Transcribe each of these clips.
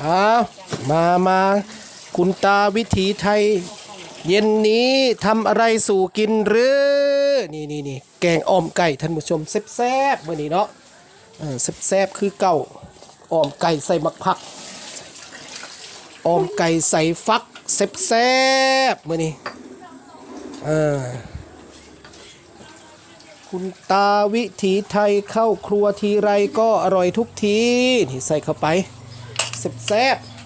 เอามามาคุณตาวิถีไทย เย็นนี้ทำอะไรสู่กินหรือนี่นี่นี่แกงอ่อมไก่ท่านผู้ชมแซ่บๆมื่อนี้เนาะเออแซ่บๆคือเก่าอ่อมไก่ใส่มักผักอ่อมไก่ใส่ฟักแซ่บๆมื่อนี้คุณตาวิถีไทยเข้าครัวทีไรก็อร่อยทุกทีนี่ใส่เข้าไป แซ่บๆ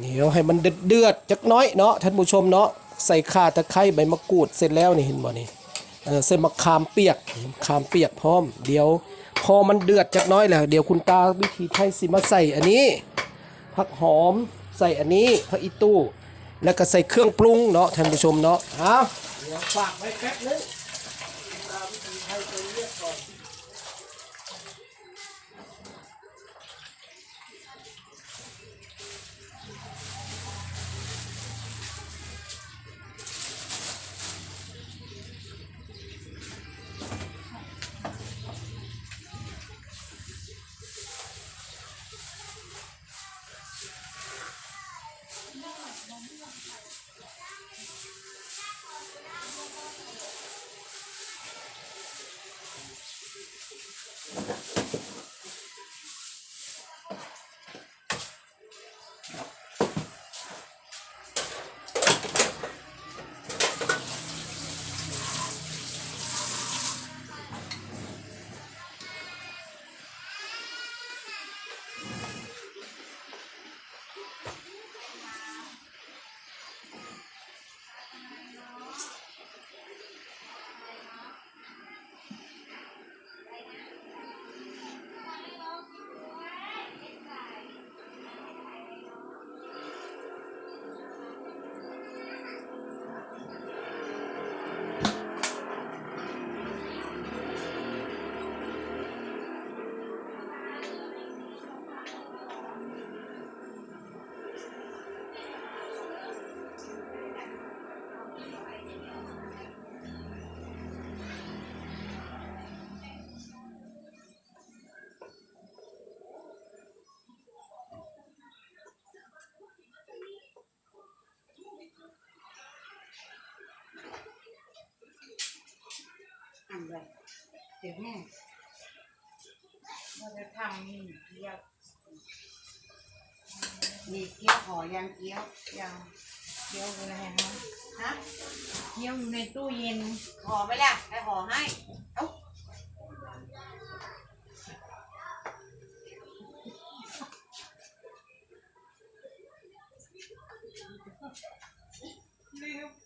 เดี๋ยวให้มันเดือดเดือดๆจักน้อยเนาะท่านผู้ชมเนาะใส่ข่าตะไคร้ใบมะกรูดเสร็จแล้วนี่เห็นบ่นี่เออใส่มะขามเปียกมะขามเปียกพร้อม เดี๋ยว พอมันเดือดจักน้อยแล้ว เดี๋ยวคุณตาวิธีไทยสิมาใส่อันนี้ผักหอมใส่อันนี้ผักอีตู้ แล้วก็ใส่เครื่องปรุงเนาะท่านผู้ชมเนาะเอาเดี๋ยวฝากไว้แป๊บนึงำเลยเดี๋ยวแม่เราจะทำนี่เกี๊ยวมีเกี๊ยวห่อยางเกี๊ยวยังเกี๊ยวอะไรฮะฮะเกี๊ยวอยู่ในตู้เย็นห่อไหมล่ะให้ห่อให้เอ้าเอาเอาเต็ม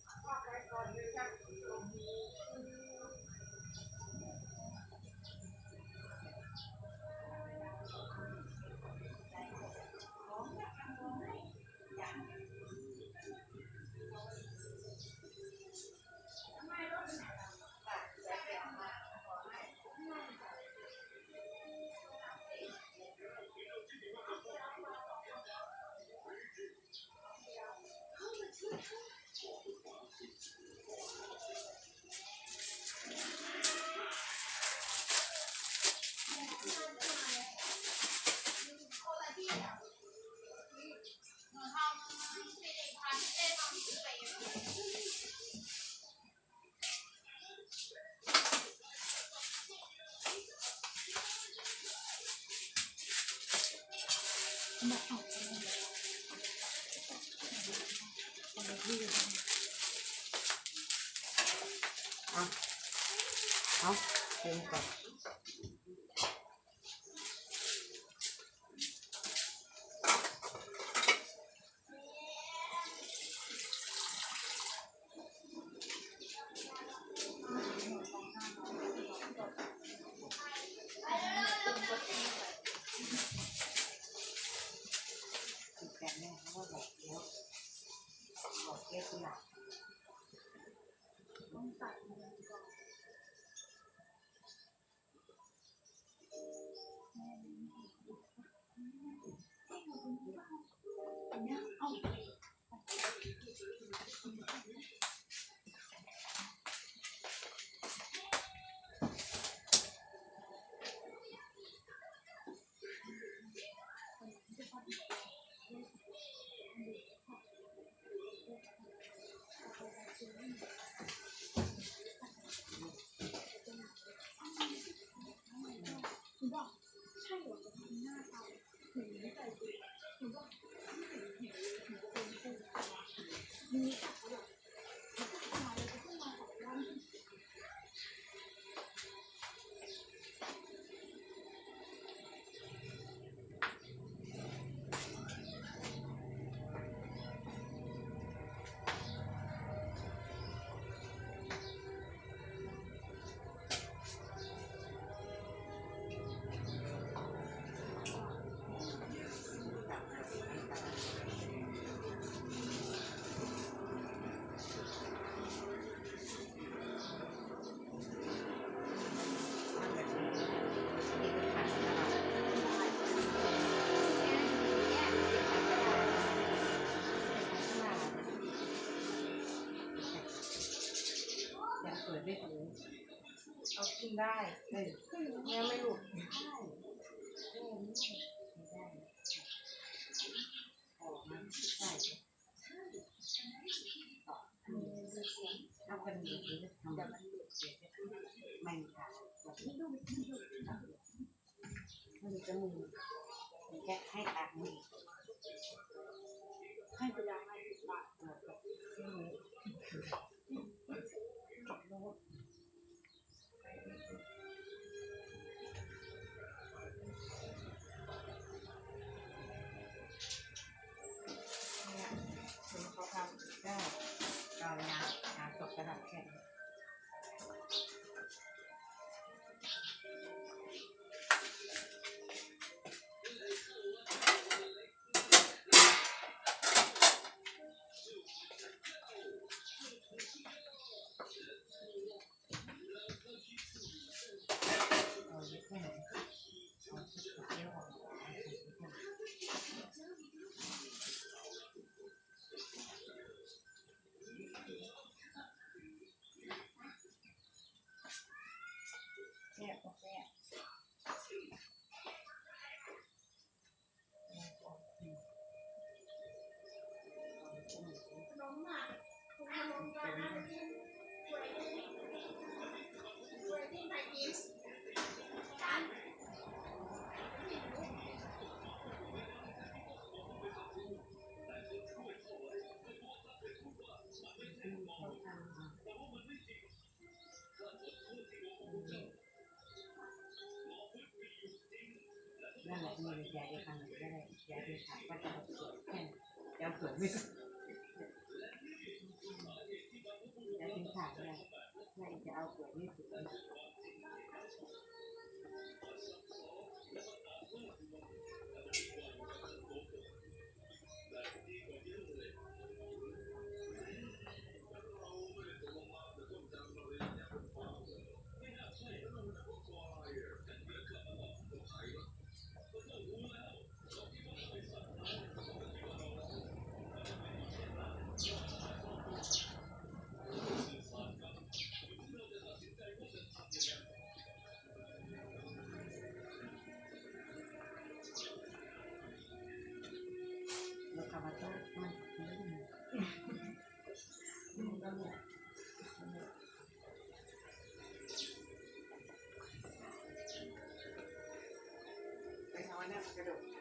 ก่อนแต่ ปิดไม่ถูเอาขึ้นได้เออเนี่ยไม่หลุดออกมาได้เอากันดีดีทำแบบไม่ค่ะมันจะมือแค่ให้ตัดมือให้ไปยา ทำได้เรางานงานศพกระดาษแข็ง ยาเดียวกันหรือได้ยาเดียวกันก็จะเกิดแค่จะเอาเกิดไม่ เ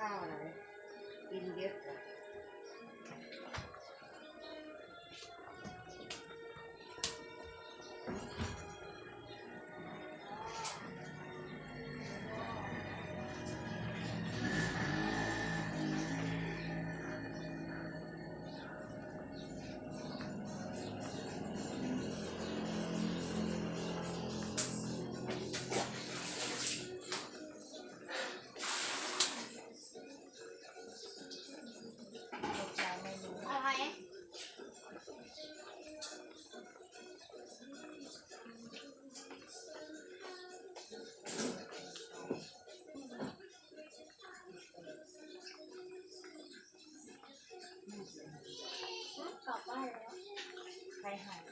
ข้าวอะไรกินเยอะเลย হয়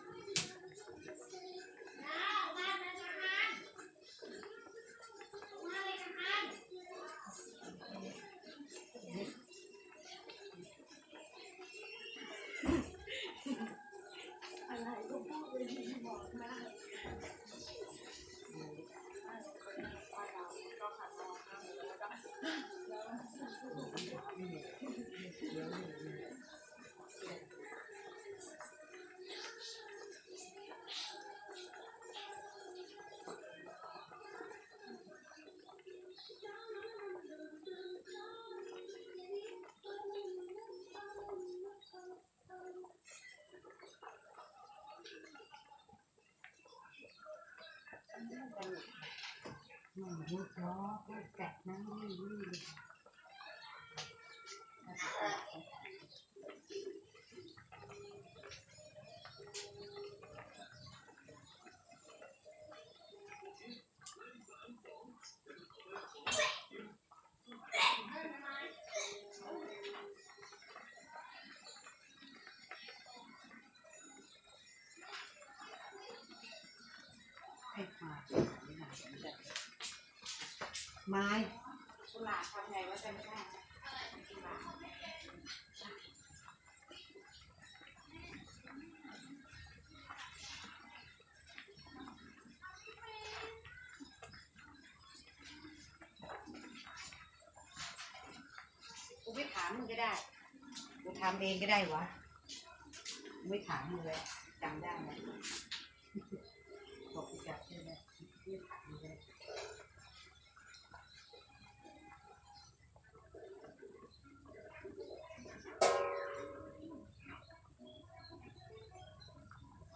ยุบล้อก็แตะน้ำนี่นี่ ไม้กุหลาบทำไงว่าจะไม่ได้กุหลาบกูไม่ถามมึงก็ได้ กูทำเองก็ได้วะกูไม่ถามมึงเลยจำได้ไหม บอกกูจับใช่ไหมไม่ถามมึงเลย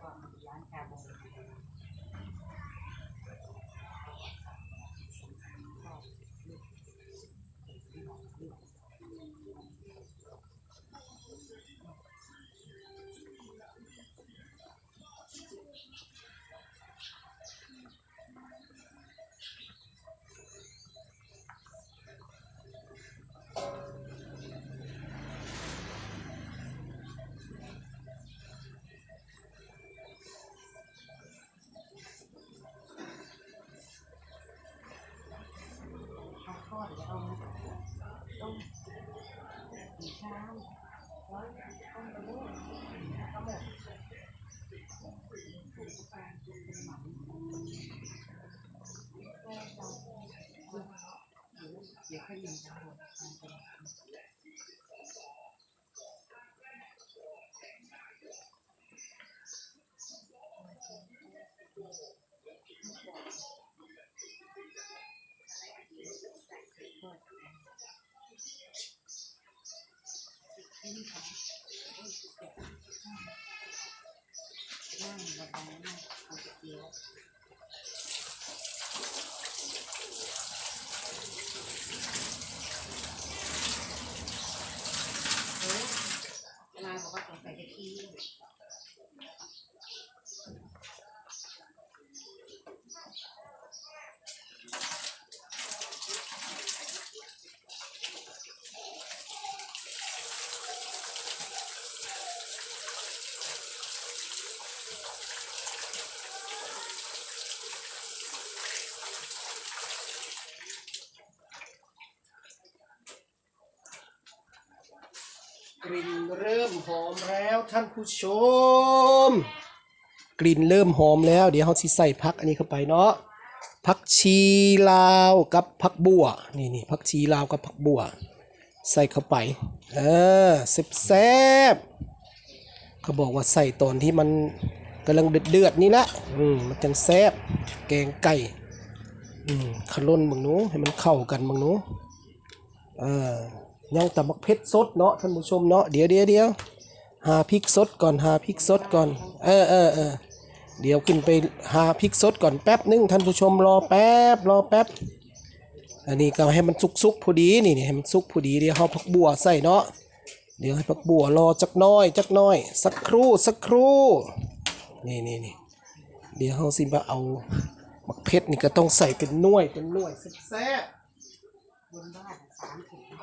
ก่อนร้านชาบูเอาทอดแล้วเอามาต้มกี่เช้าร้อยต้มกระดูกก็หมดเดี๋ยวค่อยยิงทั้งหมดทำไปนั่งระบายนั่งเอาเกี๊ยวเฮ้ยเวลาบอกว่าสงสัยจะขี้ ก ลิ่นเริ่มหอมแล้วท่านผู้ชม กลิ่นเริ่มหอมแล้ว เดี๋ยวเราสิใส่พักอันนี้เข้าไปเนาะพักชีลาวกับพักบัวนี่นี่พักชีลาวกับพักบัว ใส่เข้าไปเออแซ่บๆเขาบอกว่าใส่ตอนที่มันกำลังเดือดๆนี่แหละอืมมันจังแซ่บแกงไก่อืมขล่นบางนู้ให้มันเข้ากันบางนู้เอ่า ยังแต่มักเพชรสดเนาะท่านผู้ชมเนาะเดี๋ยวเดี๋ยวเดี๋ยวหาพริกสดก่อนหาพริกสดก่อน เออเออเออเดี๋ยวขึ้นไปหาพริกสดก่อนแป๊บนึงท่านผู้ชมรอแป๊บรอแป๊บอันนี้ก็ให้มันสุกๆพอดีนี่นี่ให้มันสุกพอดีเดี๋ยวเอาผักบัวใส่เนาะเดี๋ยวให้ผักบัวรอจักน้อยจักน้อย สักครู่สักครู่นี่นี่นี่เดี๋ยวเราสิมาเอามักเพชรนี่ก็ต้องใส่เป็นน่วยเป็นน่วยแซ่บบนบ้านสามถุง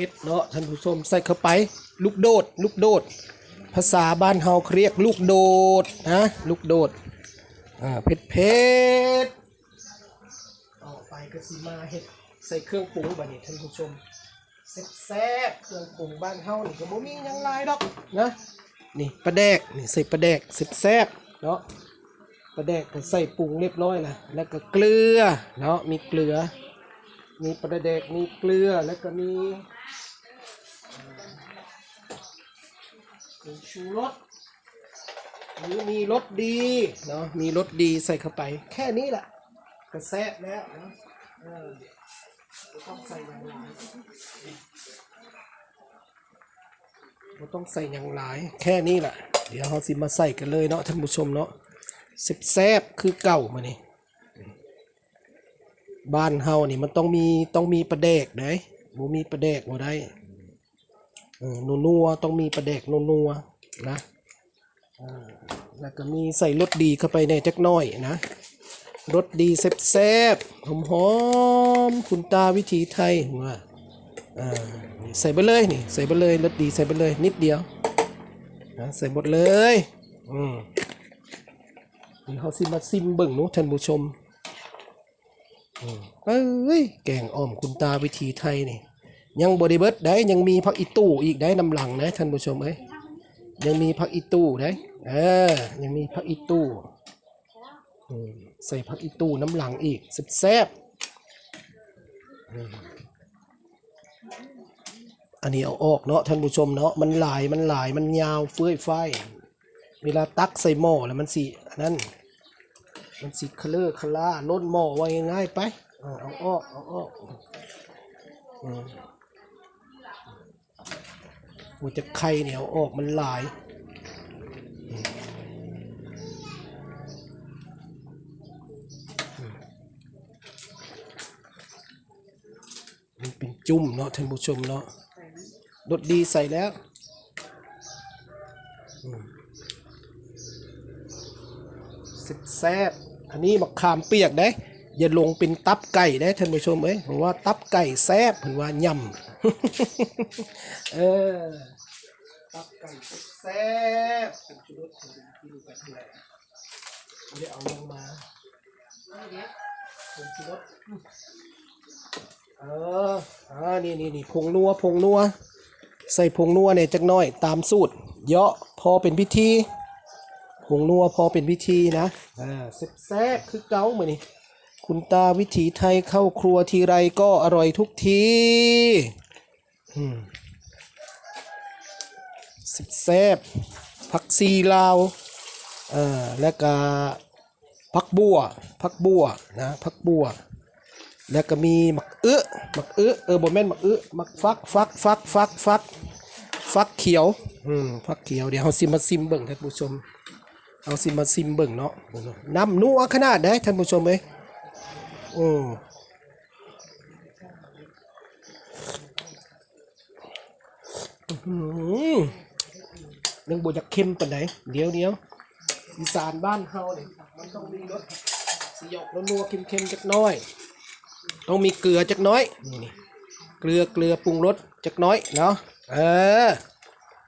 ผ็ดเนาะท่านผู้ชมใส่เข้าไป ลูกโดด ลูกโดด ภาษาบ้านเฮาเรียกลูกโดดนะลูกโดดอ่าเผ็ดเผ็ดต่อไปก็สิมาเห็ดใส่เครื่องปรุงบัดนี้ท่านผู้ชมแซ่บๆเครื่องปรุงบ้านเฮานี่ก็บ่มีหยังหลายดอกนะนี่ปลาแดกนี่ใส่ปลาแดกแซ่บๆเนาะปลาแดกก็ใส่ปรุงเรียบร้อยแล้วแล้วก็เกลือเนาะมีเกลือ มีปลาแดกมีเกลือแล้วก็มีมีชูรสหรือมีรสดีเนาะมีรสดีใส่เข้าไป แค่นี้แหละก็แซ่บแล้วเนาะเออไม่ต้องใส่อย่างหลายต้องใส่อย่างหลาย แค่นี้แหละเดี๋ยวเราสิมาใส่กันเลยเนาะท่านผู้ชมเนาะแซ่บๆคือเก่ามานี่ บ้านเฮานี่มันต้องมีต้องมีประเดกได้บ่มีประเดกบ่ได้เออนัวต้องมีประเดกนัวนะแล้วก็มีใส่รสดีเข้าไปในจักน้อยนะรสดีแซ่บๆหอมๆคุณตาวิถีไทยว่าอ่าใส่ไปเลยนี่ใส่ไปเลยรสดีใส่ไปเลยนิดเดียวนะใส่หมดเลยอืมนี่เขาสิมาซิมเบิ่งเนุท่านผู้ชม เอ้ยแกงอ่อมคุณตาวิถีไทยนี่ ยังบริเบิดได้ยังมีพักอีตู้อีกได้นำหลังนะท่านผู้ชมเอ้ยยังมีพักอีตู้ได้เออยังมีพักอีตู้ใส่พักอีตู้น้ำหลังอีกแซ่บอันนี้เอาออกเนาะท่านผู้ชมเนาะมันหลายมันหลายมันยาวเฟื่อยไฟเวลาตักใส่หม้อแล้วมันสีอันนั้น มันสีคลเลอคลาล้นหม้อไว้ง่ายไปเอาอาอกเอาออกอือจะไข่เนี่ยเอาออกมันหลายมันเป็นจุ่มเนาะท่านผู้ชมเนาะรสดีใส่แล้วอืมแซ่บ อันนี้มะขามเปียกได้อย่าลงเป็นตับไก่ได้ท่านผู้ชมเอ้ยผมว่าตับไก่แซ่บผมว่ายำเออตับไก่แซ่บเป็นชุดของกินไปเท่าไหร่ไม่ได้เอาลงมาเป็นชุดเอออ่านี่นี่นี่ผงนัวผงนัว ใส่ผงนัวเนี่ยจักหน่อย ตามสูตร เยาะพอเป็นพิธี ผงนัวพอเป็นพิธีนะอ่าแซ่บๆคือเก้าเหมือนนี่คุณตาวิถีไทยเข้าครัวทีไรก็อร่อยทุกทีอืมสิบแซบผักซีลาวเอ่อและก็ผักบัวผักบัวนะผักบัว แล้วก็มีหมักเอื้อหมักเอื้อเออบ่แม่นหมักเอื้อหมักฟักฟักฟักฟักฟักฟักเขียว อืมฟักเขียวเดี๋ยวเฮาซิมาซิมเบิ่งท่านผู้ชม เอาซิมาซิมเบิ่งเนาะน้ำนัวขนาดได้ท่านผู้ชมเอ้ยอืมอื้อหือยังบอยากเข้มปานไหนเดี๋ยวเดี๋ยวอีสานบ้านเฮาเนี่ยมันต้องมีรสสยบแล้วนัวเค็มๆจักน้อย ต้องมีเกลือจักน้อยนี่นี่เกลือเกลือปรุงรสจักน้อยเนาะเออ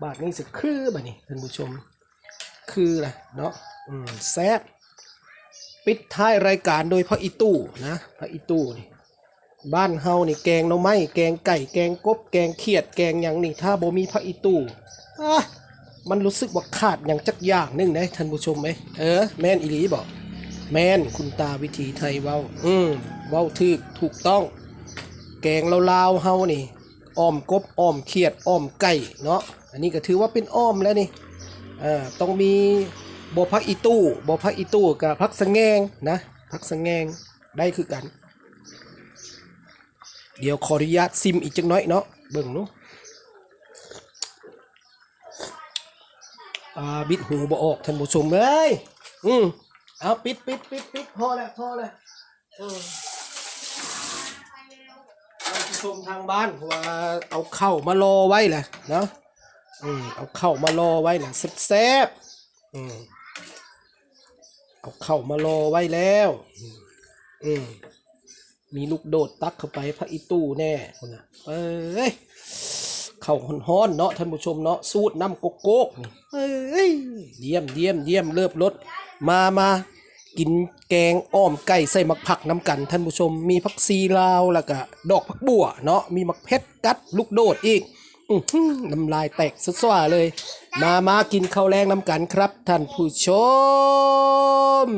บาทนี้สิคือบาทนี้ท่านผู้ชม คืออะไรเนาะอืมแซ่บปิดท้ายรายการโดยพระอิตู้นะพระอิตู้นี่บ้านเฮานี่แกงหน่อไม้แกงไก่แกงกบแกงเขียดแกงหยังนี่ถ้าบ่มีพระอิตู้อะมันรู้สึกว่าขาดอย่างจักอย่างหนึงนะท่านผู้ชมไหมเออแม่นอีหลีบอกแม่นคุณตาวิถีไทยเว้า อืมเว้าถูกถูกต้อง แกงลาวๆเฮานี่อ้อมกบอ้อมเขียดอ้อมไก่เนาะอันนี้ก็ถือว่าเป็นอ้อมแล้วนี่ อ่าต้องมีบพักอีตู้บพักอีตู้กับพักสะแงงนะพักสะแงงได้คือกัน เดี๋ยวขออนุญาตซิมอีกจังน้อยเนาะเบิ่งเนาะบิดหูบ่ออกท่านผู้ชมเอ้ยอืมเอาปิดปิดปิดปิดพอแล้วพอแล้วท่านผู้ชมทางบ้านว่าเอาเข้าวมารอไว้แหละเนาะ อืมเอาเข้ามารอไว้แหละแซ่บอืมเอาเข้ามารอไว้แล้ว อืมมีลูกโดดตักเข้าไปพระอีตู้แน่คนน่ะเอ้ยเข้าฮ้อนเนาะท่านผู้ชมเนาะสูตรน้ำโกโก้เอ้ยเยี่ยมเยี่ยมเยี่ยมเลิบรสมามากินแกงอ้อมไก่ใส่มักผักน้ำกัน ท่านผู้ชมมีผักซีลาวแล้วก็ดอกผักบัวเนาะมีมักเพชรกัด ลูกโดดอีก น้ำลายแตกสุดสว่าเลย มามากินข้าวแรงน้ำกันครับท่านผู้ชม